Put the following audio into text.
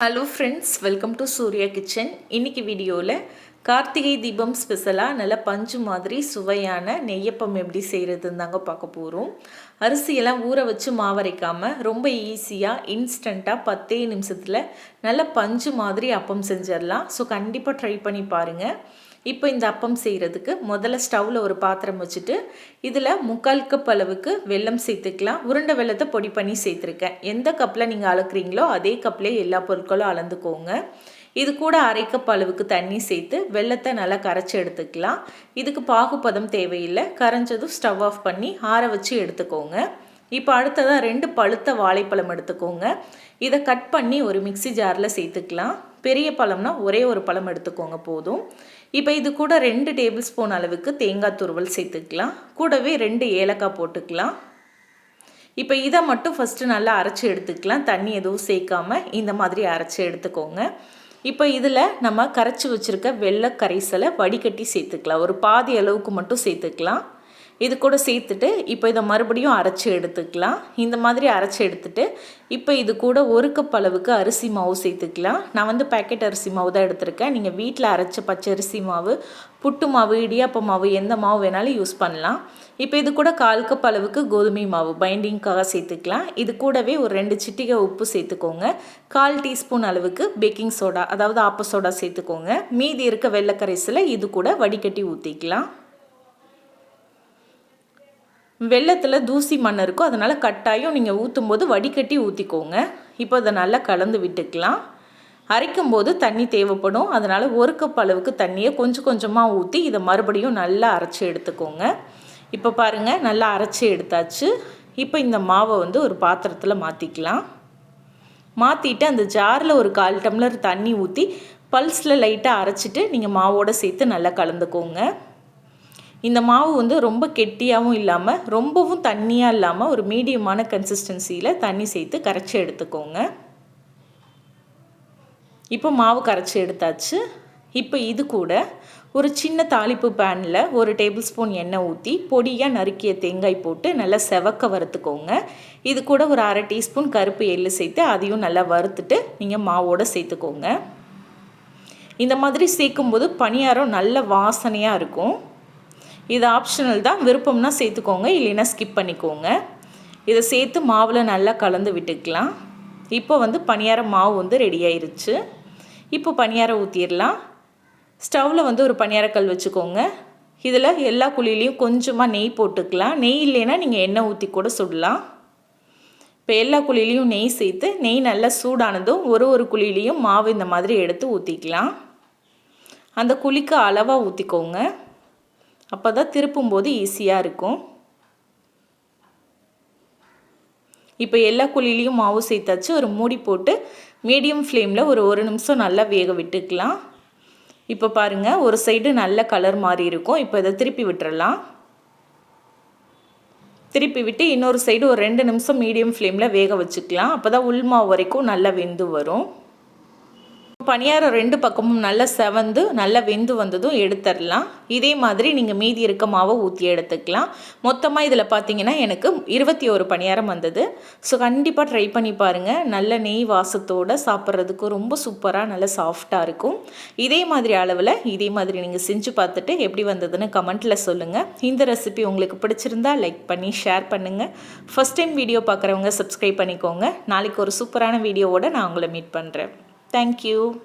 Hello friends welcome to Surya Kitchen இன்னைக்கு வீடியோவில் கார்த்திகை தீபம் ஸ்பெஷலாக நல்ல பஞ்சு மாதிரி சுவையான நெய்யப்பம் எப்படி செய்கிறதுன்னு தாங்க பார்க்க போகிறோம் அரிசியெல்லாம் ஊற வச்சு மாவரைக்காமல் ரொம்ப ஈஸியாக இன்ஸ்டண்ட்டாக பத்தே நிமிஷத்தில் நல்ல பஞ்சு மாதிரி அப்பம் செஞ்சிடலாம். ஸோ கண்டிப்பாக ட்ரை பண்ணி பாருங்கள் இப்போ இந்த அப்பம் செய்கிறதுக்கு முதல்ல ஸ்டவ்வில் ஒரு பாத்திரம் வச்சுட்டு இதில் முக்கால் கப் அளவுக்கு வெல்லம் சேர்த்துக்கலாம். உருண்டை வெள்ளத்தை பொடி பண்ணி சேர்த்துருக்கேன். எந்த கப்பில் நீங்கள் அளக்குறீங்களோ அதே கப்லேயே எல்லா பொருட்களும் அளந்துக்கோங்க. இது கூட அரை கப் அளவுக்கு தண்ணி சேர்த்து வெள்ளத்தை நல்லா கரைச்சி எடுத்துக்கலாம். இதுக்கு பாகுபதம் தேவையில்லை. கரைஞ்சதும் ஸ்டவ் ஆஃப் பண்ணி ஆற வச்சு எடுத்துக்கோங்க. இப்போ அடுத்ததாக ரெண்டு பழுத்த வாழைப்பழம் எடுத்துக்கோங்க. இதை கட் பண்ணி ஒரு மிக்சி ஜாரில் சேர்த்துக்கலாம். பெரிய பழம்னா ஒரே ஒரு பழம் எடுத்துக்கோங்க போதும். இப்போ இது கூட ரெண்டு டேபிள் ஸ்பூன் அளவுக்கு தேங்காய் துருவல் சேர்த்துக்கலாம். கூடவே ரெண்டு ஏலக்காய் போட்டுக்கலாம். இப்போ இதை மட்டும் ஃபஸ்ட்டு நல்லா அரைச்சி எடுத்துக்கலாம். தண்ணி எதுவும் சேர்க்காம இந்த மாதிரி அரைச்சி எடுத்துக்கோங்க. இப்போ இதில் நம்ம கரைச்சி வச்சுருக்க வெள்ளை கரைசலை வடிகட்டி சேர்த்துக்கலாம். ஒரு பாதி அளவுக்கு மட்டும் சேர்த்துக்கலாம். இது கூட சேர்த்துட்டு இப்போ இதை மறுபடியும் அரைச்சி எடுத்துக்கலாம். இந்த மாதிரி அரைச்சி எடுத்துட்டு இப்போ இது கூட ஒரு கப் அளவுக்கு அரிசி மாவு சேர்த்துக்கலாம். நான் வந்து பேக்கெட் அரிசி மாவு தான் எடுத்திருக்கேன். நீங்கள் வீட்டில் அரைச்ச பச்சை அரிசி மாவு புட்டு மாவு இடியாப்ப மாவு எந்த மாவு வேணாலும் யூஸ் பண்ணலாம். இப்போ இது கூட கால் கப் அளவுக்கு கோதுமை மாவு பைண்டிங்க்காக சேர்த்துக்கலாம். இது கூடவே ஒரு ரெண்டு சிட்டிகை உப்பு சேர்த்துக்கோங்க. கால் டீஸ்பூன் அளவுக்கு பேக்கிங் சோடா அதாவது ஆப்ப சோடா சேர்த்துக்கோங்க. மீதி இருக்க வெள்ளக்கரைசில் இது கூட வடிகட்டி ஊற்றிக்கலாம் வெள்ளத்தில் தூசி மண் இருக்கும். அதனால் கட்டாயம் நீங்கள் ஊற்றும் போது வடிகட்டி ஊற்றிக்கோங்க இப்போ அதை நல்லா கலந்து விட்டுக்கலாம். அரைக்கும் போது தண்ணி தேவைப்படும். அதனால் ஒரு கப் அளவுக்கு தண்ணியை கொஞ்சம் கொஞ்சமாக ஊற்றி இதை மறுபடியும் நல்லா அரைச்சி எடுத்துக்கோங்க. இப்போ பாருங்கள் நல்லா அரைச்சி எடுத்தாச்சு. இப்போ இந்த மாவை வந்து ஒரு பாத்திரத்தில் மாற்றிக்கலாம் மாற்றிட்டு அந்த ஜாரில் ஒரு கால் டம்ளர் தண்ணி ஊற்றி பல்ஸில் லைட்டாக அரைச்சிட்டு நீங்கள் மாவோடு சேர்த்து நல்லா கலந்துக்கோங்க. இந்த மாவு வந்து ரொம்ப கெட்டியாகவும் இல்லாமல் ரொம்பவும் தண்ணியாக இல்லாமல் ஒரு மீடியமான கன்சிஸ்டன்சியில் தண்ணி சேர்த்து கரைச்சி எடுத்துக்கோங்க. இப்போ மாவு கரைச்சி எடுத்தாச்சு. இப்போ இது கூட ஒரு சின்ன தாளிப்பு பேனில் ஒரு டேபிள் ஸ்பூன் எண்ணெய் ஊற்றி பொடியாக நறுக்கிய தேங்காய் போட்டு நல்லா செவக்க வறுத்துக்கோங்க. இது கூட ஒரு அரை டீஸ்பூன் கருப்பு எள்ளு சேர்த்து அதையும் நல்லா வறுத்துட்டு நீங்கள் மாவோடு சேர்த்துக்கோங்க. இந்த மாதிரி சேர்க்கும்போது பணியாரம் நல்ல வாசனையாக இருக்கும். இது ஆப்ஷனல் தான். விருப்பம்னா சேர்த்துக்கோங்க. இல்லைன்னா ஸ்கிப் பண்ணிக்கோங்க. இதை சேர்த்து மாவில் நல்லா கலந்து விட்டுக்கலாம். இப்போ வந்து பணியாரம் மாவு வந்து ரெடி ஆயிருச்சு. இப்போ பணியாரம் ஊற்றிடலாம் ஸ்டவ்வில் வந்து ஒரு பணியாரக்கல் வச்சுக்கோங்க. இதில் எல்லா குழிலையும் கொஞ்சமாக நெய் போட்டுக்கலாம். நெய் இல்லைன்னா நீங்கள் எண்ணெய் ஊற்றி கூட சுடலாம். இப்போ எல்லா குழிலையும் நெய் சேர்த்து நெய் நல்லா சூடானதும் ஒரு ஒரு குழிலையும் மாவு இந்த மாதிரி எடுத்து ஊற்றிக்கலாம் அந்த குழிக்கு அளவாக ஊற்றிக்கோங்க அப்போ தான் திருப்பும்போது ஈஸியாக இருக்கும். இப்போ எல்லா குழிலையும் மாவு சேர்த்தாச்சு. ஒரு மூடி போட்டு மீடியம் ஃப்ளேமில் ஒரு ஒரு நிமிஷம் நல்லா வேக விட்டுக்கலாம். இப்போ பாருங்கள் ஒரு சைடு நல்ல கலர் மாதிரி இருக்கும். இப்போ இதை திருப்பி விட்டுறலாம். திருப்பி விட்டு இன்னொரு சைடு ஒரு ரெண்டு நிமிஷம் மீடியம் ஃப்ளேமில் வேக வச்சுக்கலாம். அப்போ தான் உள் மாவு வரைக்கும் நல்லா வெந்து வரும். பணியாரம் ரெண்டு பக்கமும் நல்லா செவந்து நல்லா வெந்து வந்ததும் எடுத்துடலாம் இதே மாதிரி நீங்கள் மீதி இருக்க மாவை ஊற்றி எடுத்துக்கலாம். மொத்தமாக இதில் பார்த்தீங்கன்னா எனக்கு இருபத்தி ஒரு பணியாரம் வந்தது. ஸோ கண்டிப்பாக ட்ரை பண்ணி பாருங்கள் நல்ல நெய் வாசத்தோடு சாப்பிட்றதுக்கு ரொம்ப சூப்பராக நல்ல சாஃப்டாக இருக்கும். இதே மாதிரி அளவில் இதே மாதிரி நீங்கள் செஞ்சு பார்த்துட்டு எப்படி வந்ததுன்னு கமெண்ட்டில் சொல்லுங்கள் இந்த ரெசிபி உங்களுக்கு பிடிச்சிருந்தா லைக் பண்ணி ஷேர் பண்ணுங்கள் ஃபஸ்ட் டைம் வீடியோ பார்க்குறவங்க சப்ஸ்கிரைப் பண்ணிக்கோங்க. நாளைக்கு ஒரு சூப்பரான வீடியோவோடு நான் உங்களை மீட் பண்ணுறேன் Thank you.